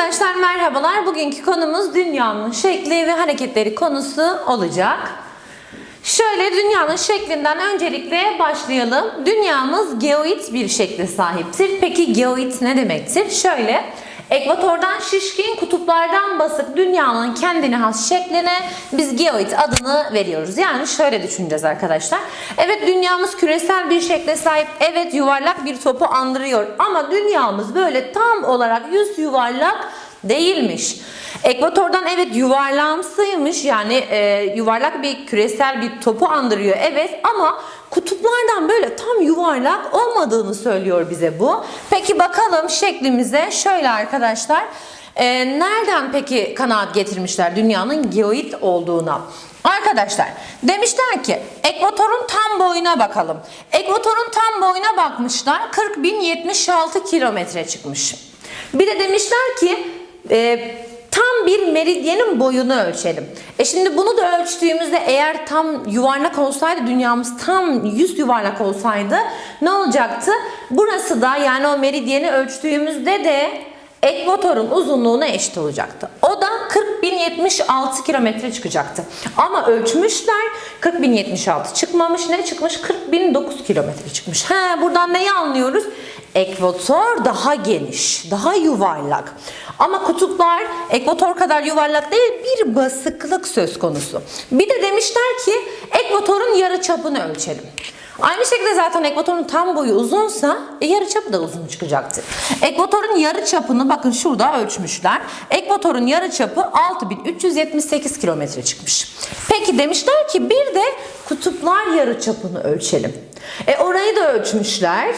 Arkadaşlar merhabalar. Bugünkü konumuz dünyanın şekli ve hareketleri konusu olacak. Şöyle dünyanın şeklinden öncelikle başlayalım. Dünyamız geoid bir şekle sahiptir. Peki geoid ne demektir? Şöyle ekvatordan şişkin, kutuplardan basık dünyanın kendine has şekline biz geoid adını veriyoruz. Yani şöyle düşüneceğiz arkadaşlar. Evet dünyamız küresel bir şekle sahip. Evet yuvarlak bir topu andırıyor. Ama dünyamız böyle tam olarak yüz yuvarlak değilmiş. Ekvatordan evet yuvarlamsıymış yani e, yuvarlak bir küresel bir topu andırıyor evet ama kutuplardan böyle tam yuvarlak olmadığını söylüyor bize bu. Peki bakalım şeklimize şöyle arkadaşlar e, nereden peki kanaat getirmişler dünyanın geoid olduğuna? Arkadaşlar demişler ki ekvatorun tam boyuna bakalım. Ekvatorun tam boyuna bakmışlar 40.076 kilometre çıkmış. Bir de demişler ki e, tam bir meridyenin boyunu ölçelim. E şimdi bunu da ölçtüğümüzde eğer tam yuvarlak olsaydı dünyamız tam yüz yuvarlak olsaydı ne olacaktı? Burası da yani o meridyeni ölçtüğümüzde de ekvatorun uzunluğuna eşit olacaktı. O da 40.076 kilometre çıkacaktı. Ama ölçmüşler 40.076 çıkmamış. Ne çıkmış? 40.009 kilometre çıkmış. He, buradan neyi anlıyoruz? Ekvator daha geniş, daha yuvarlak. Ama kutuplar ekvator kadar yuvarlak değil bir basıklık söz konusu. Bir de demişler ki ekvatorun yarı çapını ölçelim. Aynı şekilde zaten ekvatorun tam boyu uzunsa e, yarı çapı da uzun çıkacaktır. Ekvatorun yarı çapını bakın şurada ölçmüşler. Ekvatorun yarı çapı 6378 kilometre çıkmış. Peki demişler ki bir de kutuplar yarı çapını ölçelim. E orayı da ölçmüşler.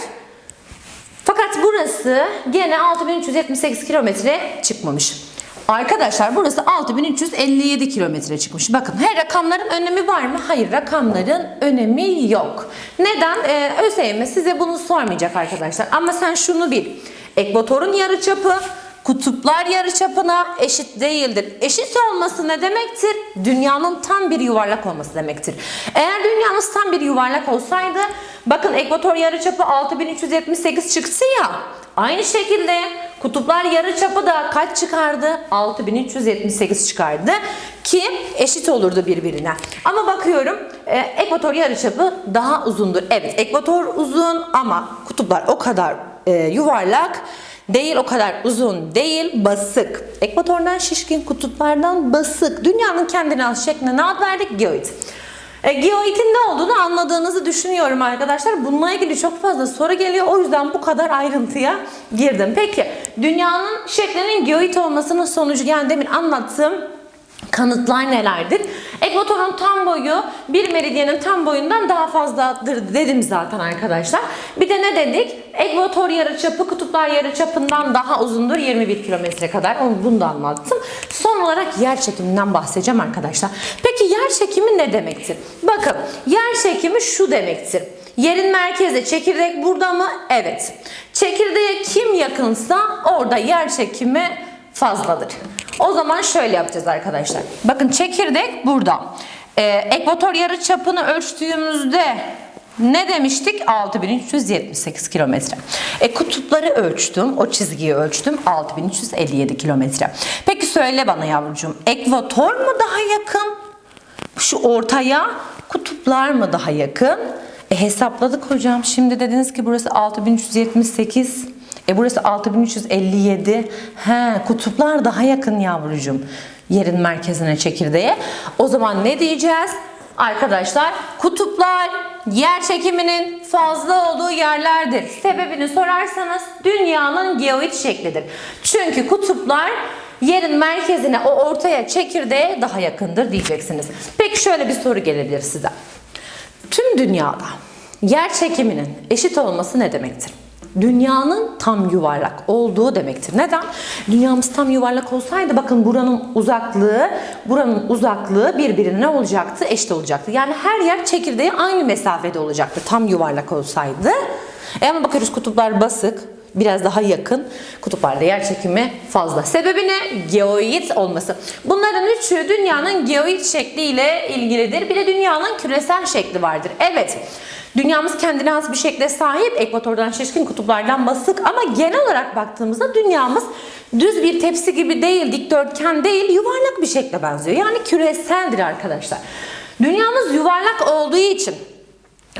Fakat burası gene 6378 kilometre çıkmamış. Arkadaşlar burası 6357 kilometre çıkmış. Bakın her rakamların önemi var mı? Hayır rakamların önemi yok. Neden? Ee, ÖSYM size bunu sormayacak arkadaşlar. Ama sen şunu bil. Ekvatorun yarıçapı kutuplar yarıçapına eşit değildir. Eşit olması ne demektir? Dünyanın tam bir yuvarlak olması demektir. Eğer dünyamız tam bir yuvarlak olsaydı bakın ekvator yarıçapı 6378 çıktı ya. Aynı şekilde kutuplar yarıçapı da kaç çıkardı? 6378 çıkardı ki eşit olurdu birbirine. Ama bakıyorum e, ekvator yarıçapı daha uzundur. Evet ekvator uzun ama kutuplar o kadar e, yuvarlak değil o kadar uzun değil basık. Ekvatordan şişkin kutuplardan basık. Dünyanın kendine az şekline ne ad verdik? Geoid. E, geoidin ne olduğunu anladığınızı düşünüyorum arkadaşlar. Bununla ilgili çok fazla soru geliyor. O yüzden bu kadar ayrıntıya girdim. Peki dünyanın şeklinin geoid olmasının sonucu yani demin anlattığım kanıtlar nelerdir? Ekvatorun tam boyu bir meridyenin tam boyundan daha fazladır dedim zaten arkadaşlar. Bir de ne dedik? Ekvator yarıçapı kutuplar yarıçapından daha uzundur 21 kilometre kadar. Onu bunu da anlattım. Son olarak yer çekiminden bahsedeceğim arkadaşlar. Peki yer çekimi ne demektir? Bakın yer çekimi şu demektir. Yerin merkezi çekirdek burada mı? Evet. Çekirdeğe kim yakınsa orada yer çekimi fazladır. O zaman şöyle yapacağız arkadaşlar. Bakın çekirdek burada. Ee, ekvator yarı çapını ölçtüğümüzde ne demiştik? 6378 kilometre. E, kutupları ölçtüm. O çizgiyi ölçtüm. 6357 kilometre. Peki söyle bana yavrucuğum. Ekvator mu daha yakın? Şu ortaya kutuplar mı daha yakın? E, hesapladık hocam. Şimdi dediniz ki burası 6378. E burası 6357. He, kutuplar daha yakın yavrucuğum. Yerin merkezine çekirdeğe. O zaman ne diyeceğiz? Arkadaşlar kutuplar yer çekiminin fazla olduğu yerlerdir. Sebebini sorarsanız dünyanın geoid şeklidir. Çünkü kutuplar yerin merkezine o ortaya çekirdeğe daha yakındır diyeceksiniz. Peki şöyle bir soru gelebilir size. Tüm dünyada yer çekiminin eşit olması ne demektir? Dünyanın tam yuvarlak olduğu demektir. Neden? Dünyamız tam yuvarlak olsaydı bakın buranın uzaklığı, buranın uzaklığı birbirine ne olacaktı? Eşit olacaktı. Yani her yer çekirdeğe aynı mesafede olacaktı tam yuvarlak olsaydı. E ama bakıyoruz kutuplar basık. Biraz daha yakın. Kutuplarda yer çekimi fazla. Sebebi ne? Geoid olması. Bunların üçü dünyanın geoid şekliyle ilgilidir. Bir de dünyanın küresel şekli vardır. Evet. Dünyamız kendine has bir şekle sahip. Ekvatordan şişkin kutuplardan basık ama genel olarak baktığımızda dünyamız düz bir tepsi gibi değil, dikdörtgen değil, yuvarlak bir şekle benziyor. Yani küreseldir arkadaşlar. Dünyamız yuvarlak olduğu için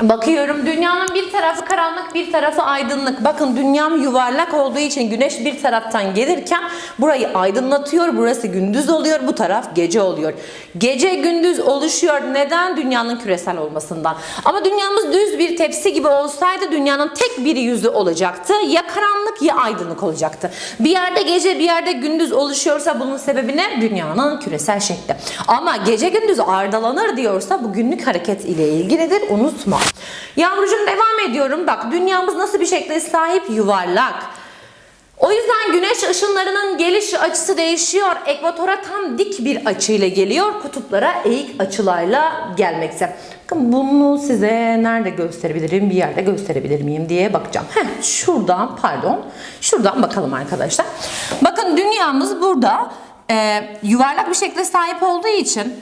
Bakıyorum dünyanın bir tarafı karanlık bir tarafı aydınlık. Bakın dünyam yuvarlak olduğu için güneş bir taraftan gelirken burayı aydınlatıyor. Burası gündüz oluyor bu taraf gece oluyor. Gece gündüz oluşuyor. Neden? Dünyanın küresel olmasından. Ama dünyamız düz bir tepsi gibi olsaydı dünyanın tek bir yüzü olacaktı. Ya karanlık ya aydınlık olacaktı. Bir yerde gece bir yerde gündüz oluşuyorsa bunun sebebi ne? Dünyanın küresel şekli. Ama gece gündüz ardalanır diyorsa bu günlük hareket ile ilgilidir. Unutma. Yavrucuğum devam ediyorum. Bak dünyamız nasıl bir şekle sahip? Yuvarlak. O yüzden güneş ışınlarının geliş açısı değişiyor. Ekvatora tam dik bir açıyla geliyor. Kutuplara eğik açılarla gelmekte. Bakın bunu size nerede gösterebilirim, bir yerde gösterebilir miyim diye bakacağım. Heh, şuradan pardon. Şuradan bakalım arkadaşlar. Bakın dünyamız burada e, yuvarlak bir şekle sahip olduğu için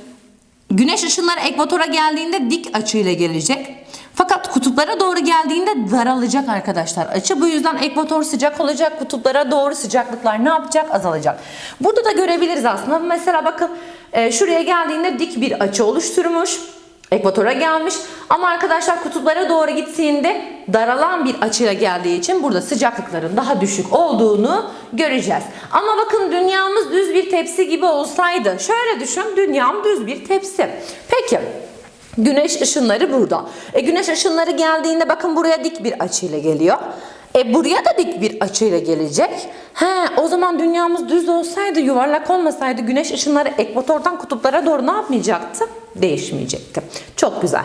Güneş ışınları ekvatora geldiğinde dik açıyla gelecek. Fakat kutuplara doğru geldiğinde daralacak arkadaşlar açı. Bu yüzden ekvator sıcak olacak. Kutuplara doğru sıcaklıklar ne yapacak? Azalacak. Burada da görebiliriz aslında. Mesela bakın e, şuraya geldiğinde dik bir açı oluşturmuş. Ekvatora gelmiş ama arkadaşlar kutuplara doğru gittiğinde daralan bir açıyla geldiği için burada sıcaklıkların daha düşük olduğunu göreceğiz. Ama bakın dünyamız düz bir tepsi gibi olsaydı şöyle düşün dünyam düz bir tepsi. Peki güneş ışınları burada. E güneş ışınları geldiğinde bakın buraya dik bir açıyla geliyor. E buraya da dik bir açıyla gelecek. He, o zaman dünyamız düz olsaydı, yuvarlak olmasaydı güneş ışınları ekvatordan kutuplara doğru ne yapmayacaktı? Değişmeyecekti. Çok güzel.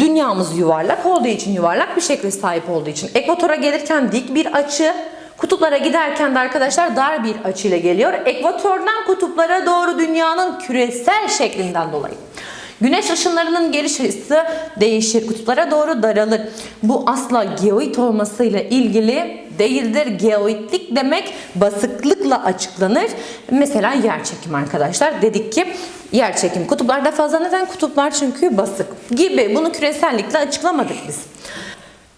Dünyamız yuvarlak olduğu için, yuvarlak bir şekle sahip olduğu için ekvatora gelirken dik bir açı, Kutuplara giderken de arkadaşlar dar bir açıyla geliyor. Ekvatordan kutuplara doğru dünyanın küresel şeklinden dolayı. Güneş ışınlarının geliş hızı değişir. Kutuplara doğru daralır. Bu asla geoid olmasıyla ilgili değildir. Geoidlik demek basıklıkla açıklanır. Mesela yer çekimi arkadaşlar. Dedik ki yer çekimi kutuplarda fazla. Neden? Kutuplar çünkü basık gibi. Bunu küresellikle açıklamadık biz.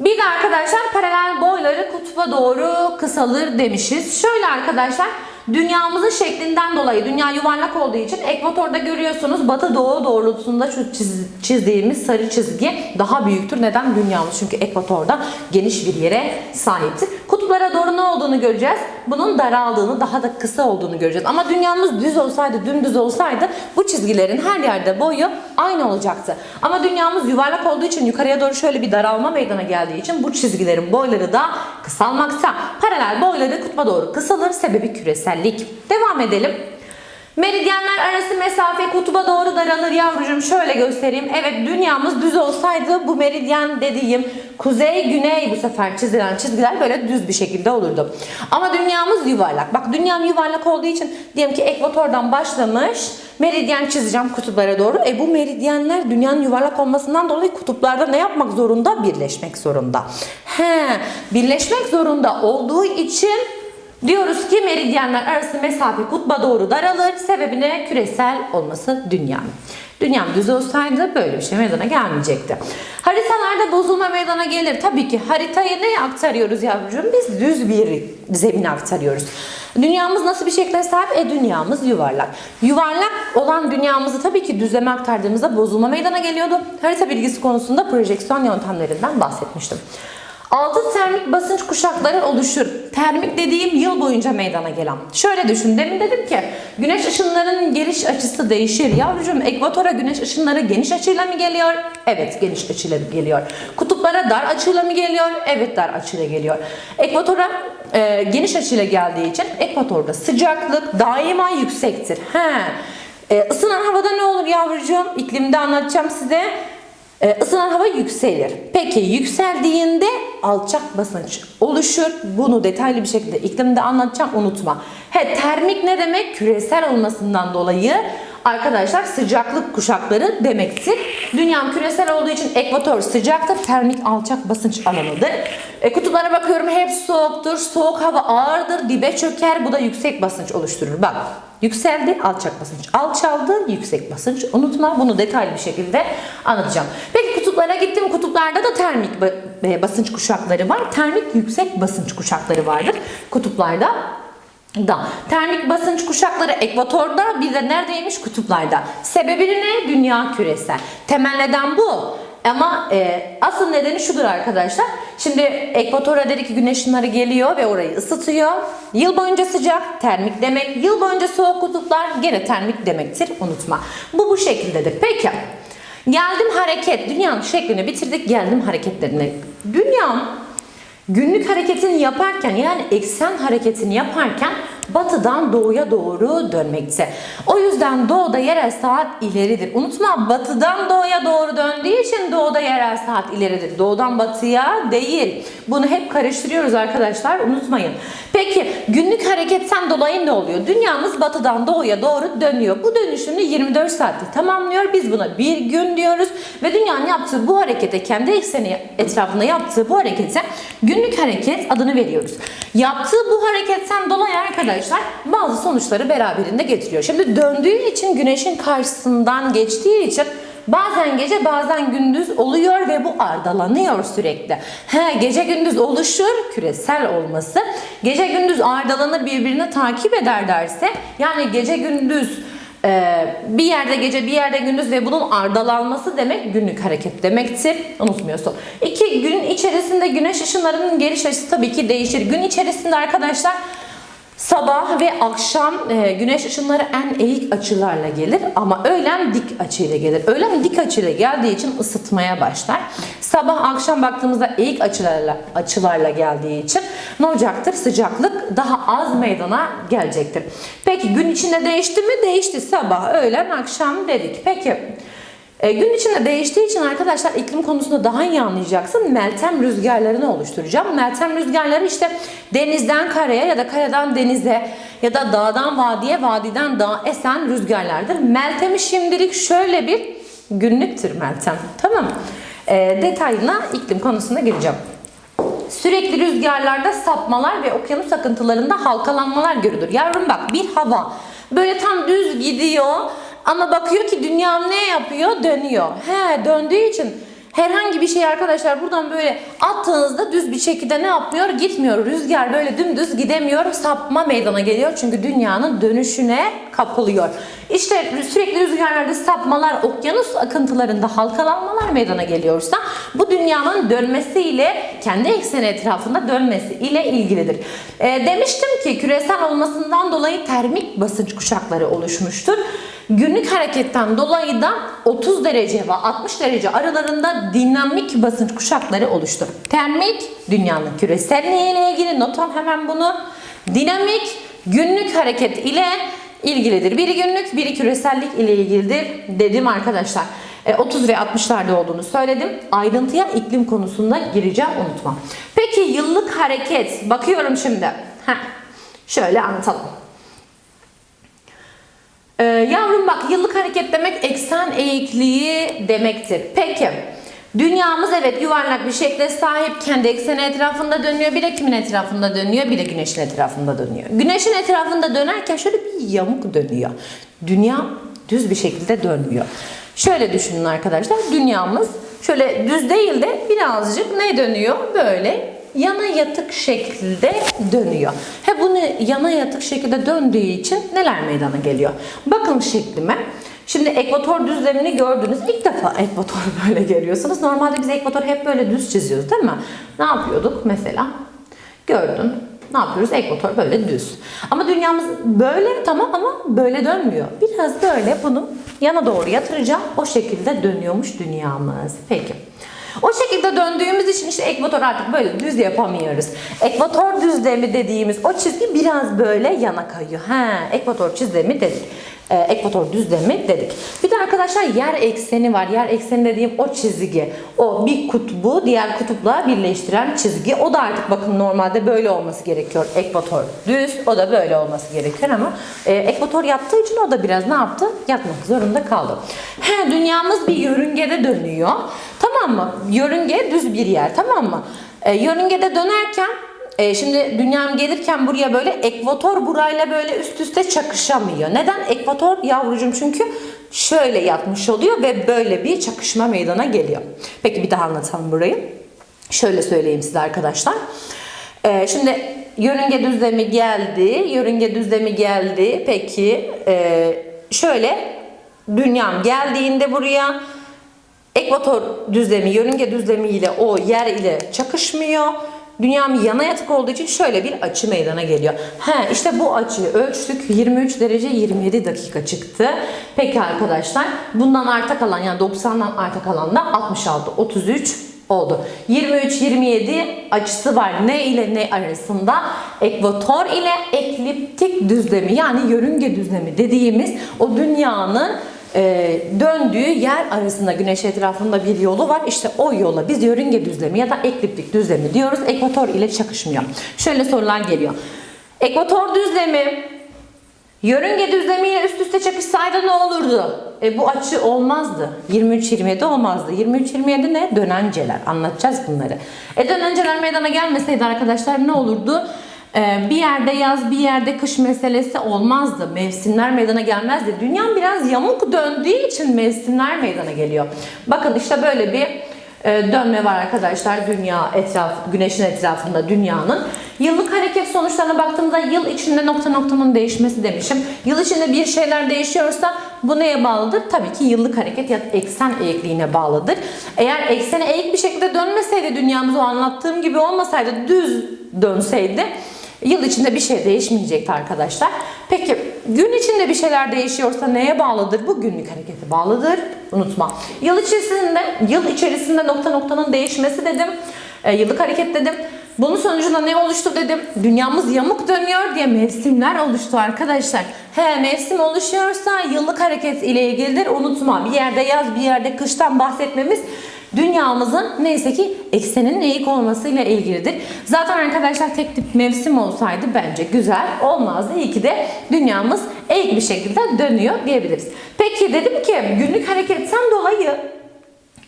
Bir de arkadaşlar paralel boyları kutba doğru kısalır demişiz. Şöyle arkadaşlar dünyamızın şeklinden dolayı dünya yuvarlak olduğu için ekvatorda görüyorsunuz batı doğu doğrultusunda şu çiz- çizdiğimiz sarı çizgi daha büyüktür. Neden? Dünyamız çünkü ekvatorda geniş bir yere sahiptir. Kutuplara doğru ne olduğunu göreceğiz. Bunun daraldığını, daha da kısa olduğunu göreceğiz. Ama dünyamız düz olsaydı, dümdüz olsaydı bu çizgilerin her yerde boyu aynı olacaktı. Ama dünyamız yuvarlak olduğu için yukarıya doğru şöyle bir daralma meydana geldiği için bu çizgilerin boyları da kısalmakta. Paralel boyları kutba doğru kısalır. Sebebi küresellik. Devam edelim. Meridyenler arası mesafe kutuba doğru daralır yavrucuğum. Şöyle göstereyim. Evet dünyamız düz olsaydı bu meridyen dediğim kuzey güney bu sefer çizilen çizgiler böyle düz bir şekilde olurdu. Ama dünyamız yuvarlak. Bak dünyam yuvarlak olduğu için diyelim ki ekvatordan başlamış meridyen çizeceğim kutuplara doğru. E bu meridyenler dünyanın yuvarlak olmasından dolayı kutuplarda ne yapmak zorunda? Birleşmek zorunda. He, birleşmek zorunda olduğu için Diyoruz ki meridyenler arası mesafe kutba doğru daralır. Sebebi ne? Küresel olması dünyanın. Dünyam düz olsaydı böyle bir şey meydana gelmeyecekti. Haritalarda bozulma meydana gelir. Tabii ki haritayı ne aktarıyoruz yavrucuğum? Biz düz bir zemin aktarıyoruz. Dünyamız nasıl bir şekle sahip? E dünyamız yuvarlak. Yuvarlak olan dünyamızı tabii ki düzleme aktardığımızda bozulma meydana geliyordu. Harita bilgisi konusunda projeksiyon yöntemlerinden bahsetmiştim. Altı termik basınç kuşakları oluşur. Termik dediğim yıl boyunca meydana gelen. Şöyle düşün. Demin dedim ki güneş ışınlarının geliş açısı değişir. Yavrucuğum ekvatora güneş ışınları geniş açıyla mı geliyor? Evet geniş açıyla geliyor. Kutuplara dar açıyla mı geliyor? Evet dar açıyla geliyor. Ekvatora e, geniş açıyla geldiği için ekvatorda sıcaklık daima yüksektir. He. E, ısınan havada ne olur yavrucuğum? İklimde anlatacağım size. Ee, ısınan hava yükselir. Peki yükseldiğinde alçak basınç oluşur. Bunu detaylı bir şekilde iklimde anlatacağım unutma. He termik ne demek? Küresel olmasından dolayı arkadaşlar sıcaklık kuşakları demektir. Dünyam küresel olduğu için ekvator sıcaktır. Termik alçak basınç alanıdır. E, kutuplara bakıyorum hep soğuktur. Soğuk hava ağırdır. Dibe çöker. Bu da yüksek basınç oluşturur. Bak Yükseldi, alçak basınç. Alçaldı, yüksek basınç. Unutma bunu detaylı bir şekilde anlatacağım. Peki kutuplara gittim. Kutuplarda da termik e, basınç kuşakları var. Termik yüksek basınç kuşakları vardır kutuplarda da. Termik basınç kuşakları ekvatorda bir de neredeymiş? Kutuplarda. Sebebi ne? Dünya küresel. Temel neden bu. Ama e, asıl nedeni şudur arkadaşlar. Şimdi ekvatora dedik ki güneş ışınları geliyor ve orayı ısıtıyor. Yıl boyunca sıcak termik demek. Yıl boyunca soğuk kutuplar gene termik demektir. Unutma. Bu bu şekildedir. Peki. Geldim hareket. Dünyanın şeklini bitirdik. Geldim hareketlerine. Dünya günlük hareketini yaparken yani eksen hareketini yaparken batıdan doğuya doğru dönmekte. O yüzden doğuda yerel saat ileridir. Unutma batıdan doğuya doğru döndüğü için doğuda yerel saat ileridir. Doğudan batıya değil. Bunu hep karıştırıyoruz arkadaşlar unutmayın. Peki günlük hareketten dolayı ne oluyor? Dünyamız batıdan doğuya doğru dönüyor. Bu dönüşünü 24 saatte tamamlıyor. Biz buna bir gün diyoruz ve dünyanın yaptığı bu harekete kendi ekseni etrafında yaptığı bu harekete günlük hareket adını veriyoruz. Yaptığı bu hareketten dolayı arkadaşlar bazı sonuçları beraberinde getiriyor. Şimdi döndüğü için güneşin karşısından geçtiği için Bazen gece bazen gündüz oluyor ve bu ardalanıyor sürekli. He, gece gündüz oluşur küresel olması. Gece gündüz ardalanır birbirini takip eder derse yani gece gündüz e, bir yerde gece bir yerde gündüz ve bunun ardalanması demek günlük hareket demektir. Unutmuyorsun. İki gün içerisinde güneş ışınlarının geliş açısı tabii ki değişir. Gün içerisinde arkadaşlar Sabah ve akşam e, güneş ışınları en eğik açılarla gelir ama öğlen dik açıyla gelir. Öğlen dik açıyla geldiği için ısıtmaya başlar. Sabah akşam baktığımızda eğik açılarla açılarla geldiği için ne olacaktır? Sıcaklık daha az meydana gelecektir. Peki gün içinde değişti mi? Değişti. Sabah, öğlen, akşam dedik. Peki e, gün içinde değiştiği için arkadaşlar iklim konusunda daha iyi anlayacaksın. Meltem rüzgarlarını oluşturacağım. Meltem rüzgarları işte denizden karaya ya da karadan denize ya da dağdan vadiye, vadiden dağa esen rüzgarlardır. Meltemi şimdilik şöyle bir günlüktür Meltem. Tamam? E, detayına iklim konusunda gireceğim. Sürekli rüzgarlarda sapmalar ve okyanus akıntılarında halkalanmalar görülür. Yavrum bak bir hava böyle tam düz gidiyor ama bakıyor ki dünya ne yapıyor? Dönüyor. He döndüğü için herhangi bir şey arkadaşlar buradan böyle attığınızda düz bir şekilde ne yapmıyor? Gitmiyor. Rüzgar böyle dümdüz gidemiyor. Sapma meydana geliyor. Çünkü dünyanın dönüşüne kapılıyor. İşte sürekli rüzgarlarda sapmalar, okyanus akıntılarında halkalanmalar meydana geliyorsa bu dünyanın dönmesiyle kendi ekseni etrafında dönmesi ile ilgilidir. E, demiştim ki küresel olmasından dolayı termik basınç kuşakları oluşmuştur. Günlük hareketten dolayı da 30 derece ve 60 derece aralarında dinamik basınç kuşakları oluştu. Termik dünyanın küreselliği ile ilgili not al hemen bunu. Dinamik günlük hareket ile ilgilidir. Biri günlük, biri küresellik ile ilgilidir dedim arkadaşlar. E, 30 ve 60'larda olduğunu söyledim. Ayrıntıya iklim konusunda gireceğim unutma. Peki yıllık hareket. Bakıyorum şimdi. Heh. Şöyle anlatalım. Ee, yavrum bak yıllık hareket demek eksen eğikliği demektir. Peki dünyamız evet yuvarlak bir şekle sahip kendi ekseni etrafında dönüyor. Bir de kimin etrafında dönüyor? Bir de güneşin etrafında dönüyor. Güneşin etrafında dönerken şöyle bir yamuk dönüyor. Dünya düz bir şekilde dönmüyor. Şöyle düşünün arkadaşlar dünyamız şöyle düz değil de birazcık ne dönüyor? Böyle yana yatık şekilde dönüyor. He bunu yana yatık şekilde döndüğü için neler meydana geliyor? Bakın şeklime. Şimdi ekvator düzlemini gördünüz. İlk defa ekvator böyle görüyorsunuz. Normalde biz ekvator hep böyle düz çiziyoruz değil mi? Ne yapıyorduk mesela? Gördün. Ne yapıyoruz? Ekvator böyle düz. Ama dünyamız böyle tamam ama böyle dönmüyor. Biraz böyle bunu yana doğru yatıracağım. O şekilde dönüyormuş dünyamız. Peki. O şekilde döndüğümüz için işte ekvator artık böyle düz yapamıyoruz. Ekvator düzlemi dediğimiz o çizgi biraz böyle yana kayıyor. He, ekvator çizlemi dedik. e, ekvator düzlemi dedik. Bir de arkadaşlar yer ekseni var. Yer ekseni dediğim o çizgi. O bir kutbu diğer kutupla birleştiren çizgi. O da artık bakın normalde böyle olması gerekiyor. Ekvator düz. O da böyle olması gerekiyor ama e, ekvator yaptığı için o da biraz ne yaptı? Yatmak zorunda kaldı. He, dünyamız bir yörüngede dönüyor. Tamam mı? Yörünge düz bir yer. Tamam mı? E, yörüngede dönerken e, şimdi dünyam gelirken buraya böyle ekvator burayla böyle üst üste çakışamıyor. Neden? Ekvator yavrucum çünkü şöyle yatmış oluyor ve böyle bir çakışma meydana geliyor. Peki bir daha anlatalım burayı. Şöyle söyleyeyim size arkadaşlar. E, şimdi yörünge düzlemi geldi. Yörünge düzlemi geldi. Peki e, şöyle dünyam geldiğinde buraya ekvator düzlemi, yörünge düzlemi ile o yer ile çakışmıyor. Dünyam yana yatık olduğu için şöyle bir açı meydana geliyor. He işte bu açıyı ölçtük. 23 derece 27 dakika çıktı. Peki arkadaşlar bundan arta kalan yani 90'dan arta kalan da 66 33 oldu. 23 27 açısı var. Ne ile ne arasında? Ekvator ile ekliptik düzlemi yani yörünge düzlemi dediğimiz o dünyanın e, döndüğü yer arasında güneş etrafında bir yolu var. İşte o yola biz yörünge düzlemi ya da ekliptik düzlemi diyoruz. Ekvator ile çakışmıyor. Şöyle sorular geliyor. Ekvator düzlemi yörünge düzlemiyle üst üste çakışsaydı ne olurdu? E, bu açı olmazdı. 23-27 olmazdı. 23-27 ne? Dönenceler. Anlatacağız bunları. E dönenceler meydana gelmeseydi arkadaşlar ne olurdu? Ee, bir yerde yaz bir yerde kış meselesi olmazdı. Mevsimler meydana gelmezdi. Dünya biraz yamuk döndüğü için mevsimler meydana geliyor. Bakın işte böyle bir e, dönme var arkadaşlar dünya etraf güneşin etrafında dünyanın. Yıllık hareket sonuçlarına baktığımızda yıl içinde nokta noktanın değişmesi demişim. Yıl içinde bir şeyler değişiyorsa bu neye bağlıdır? Tabii ki yıllık hareket ya da eksen eğikliğine bağlıdır. Eğer eksene eğik bir şekilde dönmeseydi dünyamız o anlattığım gibi olmasaydı düz dönseydi Yıl içinde bir şey değişmeyecekti arkadaşlar. Peki gün içinde bir şeyler değişiyorsa neye bağlıdır? Bu günlük harekete bağlıdır. Unutma. Yıl içerisinde yıl içerisinde nokta noktanın değişmesi dedim. E, yıllık hareket dedim. Bunun sonucunda ne oluştu dedim. Dünyamız yamuk dönüyor diye mevsimler oluştu arkadaşlar. He mevsim oluşuyorsa yıllık hareket ile ilgilidir. Unutma bir yerde yaz bir yerde kıştan bahsetmemiz dünyamızın neyse ki eksenin eğik olmasıyla ilgilidir. Zaten arkadaşlar tek tip mevsim olsaydı bence güzel olmazdı. İyi ki de dünyamız eğik bir şekilde dönüyor diyebiliriz. Peki dedim ki günlük hareketten dolayı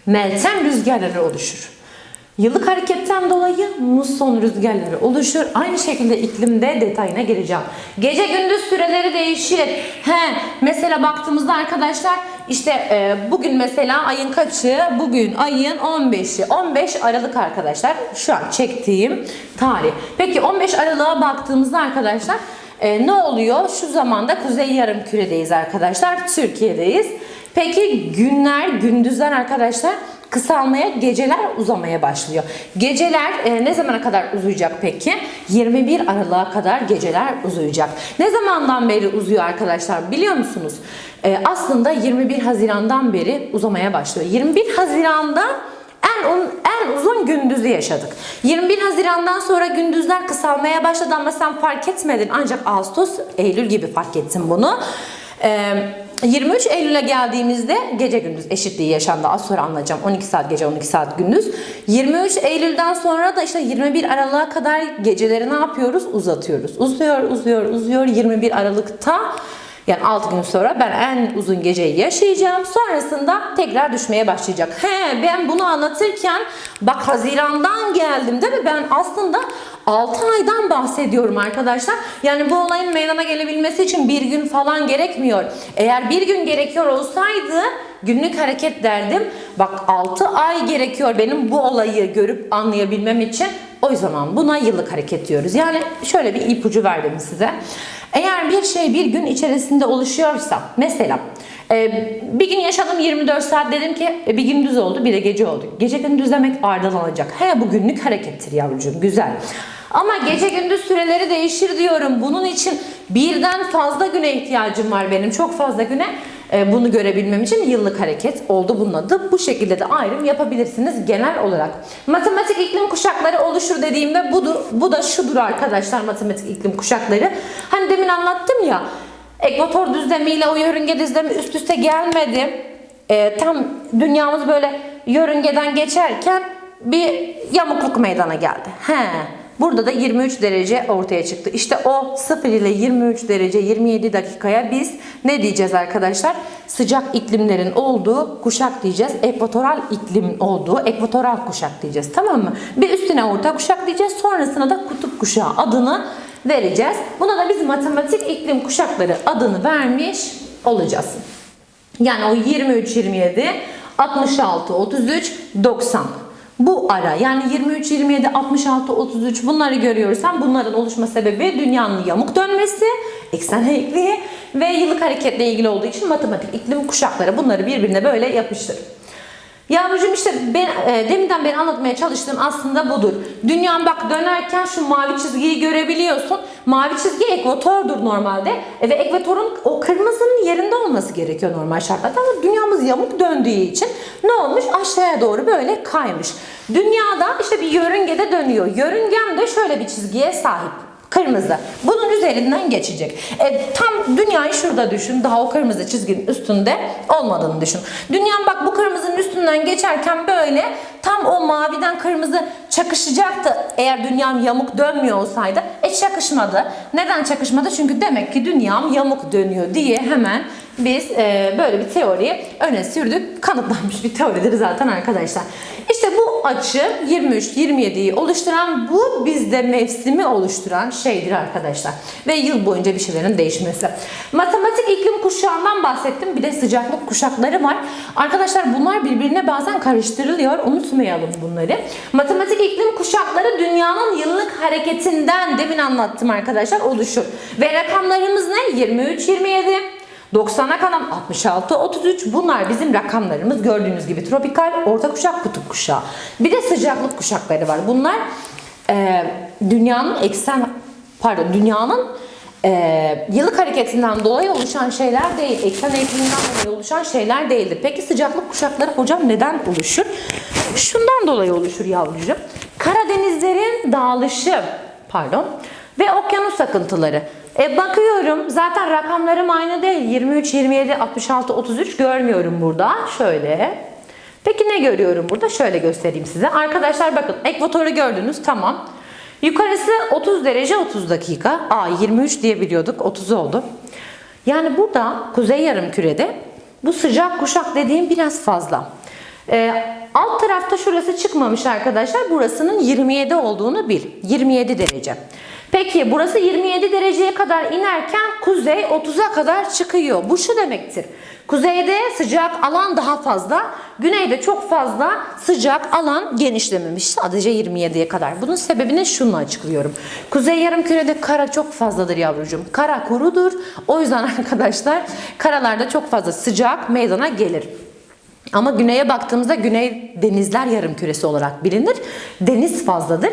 meltem rüzgarları oluşur. Yıllık hareketten dolayı muson rüzgarları oluşur. Aynı şekilde iklimde detayına gireceğim. Gece gündüz süreleri değişir. He, mesela baktığımızda arkadaşlar işte e, bugün mesela ayın kaçı? Bugün ayın 15'i. 15 Aralık arkadaşlar. Şu an çektiğim tarih. Peki 15 Aralık'a baktığımızda arkadaşlar e, ne oluyor? Şu zamanda Kuzey Yarımküre'deyiz arkadaşlar. Türkiye'deyiz. Peki günler, gündüzler arkadaşlar kısalmaya, geceler uzamaya başlıyor. Geceler e, ne zamana kadar uzayacak peki? 21 Aralık'a kadar geceler uzayacak. Ne zamandan beri uzuyor arkadaşlar biliyor musunuz? E, aslında 21 Haziran'dan beri uzamaya başlıyor. 21 Haziran'da en, en uzun gündüzü yaşadık. 21 Haziran'dan sonra gündüzler kısalmaya başladı ama sen fark etmedin. Ancak Ağustos, Eylül gibi fark ettin bunu. Ee, 23 Eylül'e geldiğimizde gece gündüz eşitliği yaşandı. Az sonra anlatacağım. 12 saat gece 12 saat gündüz. 23 Eylül'den sonra da işte 21 Aralık'a kadar geceleri ne yapıyoruz? Uzatıyoruz. Uzuyor, uzuyor, uzuyor. 21 Aralık'ta yani 6 gün sonra ben en uzun geceyi yaşayacağım. Sonrasında tekrar düşmeye başlayacak. He ben bunu anlatırken bak Haziran'dan geldim değil mi? Ben aslında 6 aydan bahsediyorum arkadaşlar. Yani bu olayın meydana gelebilmesi için bir gün falan gerekmiyor. Eğer bir gün gerekiyor olsaydı günlük hareket derdim. Bak 6 ay gerekiyor benim bu olayı görüp anlayabilmem için. O zaman buna yıllık hareket diyoruz. Yani şöyle bir ipucu verdim size. Eğer bir şey bir gün içerisinde oluşuyorsa mesela e, bir gün yaşadım 24 saat dedim ki e, bir gündüz oldu bir de gece oldu. Gece gündüz demek ardıl alacak. He bu günlük harekettir yavrucuğum güzel. Ama gece gündüz süreleri değişir diyorum. Bunun için birden fazla güne ihtiyacım var benim. Çok fazla güne e, bunu görebilmem için yıllık hareket oldu bunun adı. Bu şekilde de ayrım yapabilirsiniz genel olarak. Matematik iklim kuşakları oluşur dediğimde budur, bu da şudur arkadaşlar matematik iklim kuşakları. Hani demin anlattım ya Ekvator düzlemiyle o yörünge düzlemi üst üste gelmedi. Ee, tam dünyamız böyle yörüngeden geçerken bir yamukluk meydana geldi. He. Burada da 23 derece ortaya çıktı. İşte o 0 ile 23 derece 27 dakikaya biz ne diyeceğiz arkadaşlar? Sıcak iklimlerin olduğu kuşak diyeceğiz. Ekvatoral iklim olduğu ekvatoral kuşak diyeceğiz. Tamam mı? Bir üstüne orta kuşak diyeceğiz. Sonrasına da kutup kuşağı adını vereceğiz. Buna da biz matematik iklim kuşakları adını vermiş olacağız. Yani o 23 27 66 33 90. Bu ara yani 23 27 66 33 bunları görüyorsan bunların oluşma sebebi dünyanın yamuk dönmesi, eksen eğikliği ve yıllık hareketle ilgili olduğu için matematik iklim kuşakları bunları birbirine böyle yapıştır. Yavrucuğum işte ben e, deminden beri anlatmaya çalıştığım aslında budur. Dünyan bak dönerken şu mavi çizgiyi görebiliyorsun. Mavi çizgi ekvatordur normalde. E, ve ekvatorun o kırmızının yerinde olması gerekiyor normal şartlarda. Ama dünyamız yamuk döndüğü için ne olmuş? Aşağıya doğru böyle kaymış. Dünyada işte bir yörüngede dönüyor. Yörüngem de şöyle bir çizgiye sahip. Kırmızı. Bunun üzerinden geçecek. E, tam dünyayı şurada düşün. Daha o kırmızı çizginin üstünde olmadığını düşün. Dünyam bak bu kırmızının üstünden geçerken böyle tam o maviden kırmızı çakışacaktı. Eğer dünyam yamuk dönmüyor olsaydı. E çakışmadı. Neden çakışmadı? Çünkü demek ki dünyam yamuk dönüyor diye hemen biz e, böyle bir teoriyi öne sürdük. Kanıtlanmış bir teoridir zaten arkadaşlar. İşte bu açı 23-27'yi oluşturan bu bizde mevsimi oluşturan şeydir arkadaşlar. Ve yıl boyunca bir şeylerin değişmesi. Matematik iklim kuşağından bahsettim. Bir de sıcaklık kuşakları var. Arkadaşlar bunlar birbirine bazen karıştırılıyor. Unutmayalım bunları. Matematik iklim kuşakları dünyanın yıllık hareketinden demin anlattım arkadaşlar oluşur. Ve rakamlarımız ne? 23-27. 90'a kalan 66, 33 bunlar bizim rakamlarımız. Gördüğünüz gibi tropikal, orta kuşak, kutup kuşağı. Bir de sıcaklık kuşakları var. Bunlar e, dünyanın eksen pardon dünyanın e, yıllık hareketinden dolayı oluşan şeyler değil. Eksen eğitiminden dolayı oluşan şeyler değildir. Peki sıcaklık kuşakları hocam neden oluşur? Şundan dolayı oluşur yavrucuğum. Karadenizlerin dağılışı pardon ve okyanus akıntıları. E bakıyorum zaten rakamlarım aynı değil. 23, 27, 66, 33 görmüyorum burada. Şöyle. Peki ne görüyorum burada? Şöyle göstereyim size. Arkadaşlar bakın ekvatoru gördünüz tamam. Yukarısı 30 derece 30 dakika. Aa 23 diye biliyorduk 30 oldu. Yani burada kuzey yarımkürede bu sıcak kuşak dediğim biraz fazla. Ee, alt tarafta şurası çıkmamış arkadaşlar. Burasının 27 olduğunu bil. 27 derece. Peki burası 27 dereceye kadar inerken kuzey 30'a kadar çıkıyor. Bu şu demektir. Kuzeyde sıcak alan daha fazla, güneyde çok fazla sıcak alan genişlememiş. Sadece 27'ye kadar. Bunun sebebini şununla açıklıyorum. Kuzey yarımkürede kara çok fazladır yavrucuğum. Kara kurudur. O yüzden arkadaşlar karalarda çok fazla sıcak meydana gelir. Ama güneye baktığımızda güney denizler yarım küresi olarak bilinir. Deniz fazladır.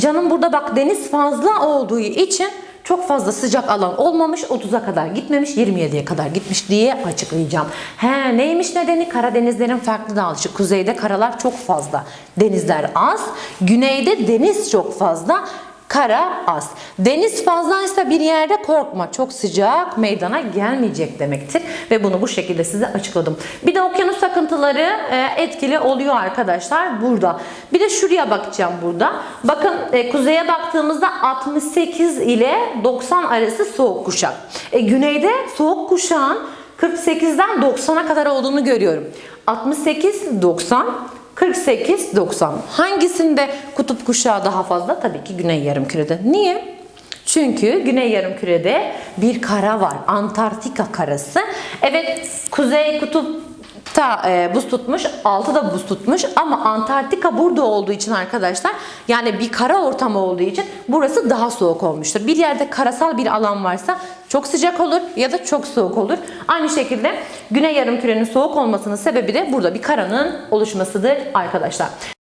Canım burada bak deniz fazla olduğu için çok fazla sıcak alan olmamış 30'a kadar gitmemiş 27'ye kadar gitmiş diye açıklayacağım. He neymiş nedeni? Karadenizlerin farklı dağılışı. Kuzeyde karalar çok fazla. Denizler az. Güneyde deniz çok fazla. Kara az. Deniz fazlaysa bir yerde korkma. Çok sıcak meydana gelmeyecek demektir. Ve bunu bu şekilde size açıkladım. Bir de okyanus akıntıları e, etkili oluyor arkadaşlar burada. Bir de şuraya bakacağım burada. Bakın e, kuzeye baktığımızda 68 ile 90 arası soğuk kuşak. E, güneyde soğuk kuşağın 48'den 90'a kadar olduğunu görüyorum. 68, 90, 48-90. Hangisinde kutup kuşağı daha fazla? Tabii ki Güney Yarımküre'de. Niye? Çünkü Güney Yarımküre'de bir kara var. Antarktika karası. Evet, Kuzey Kutup'ta e, buz tutmuş, altı da buz tutmuş ama Antarktika burada olduğu için arkadaşlar yani bir kara ortamı olduğu için burası daha soğuk olmuştur. Bir yerde karasal bir alan varsa çok sıcak olur ya da çok soğuk olur. Aynı şekilde Güney Yarımküre'nin soğuk olmasının sebebi de burada bir karanın oluşmasıdır arkadaşlar.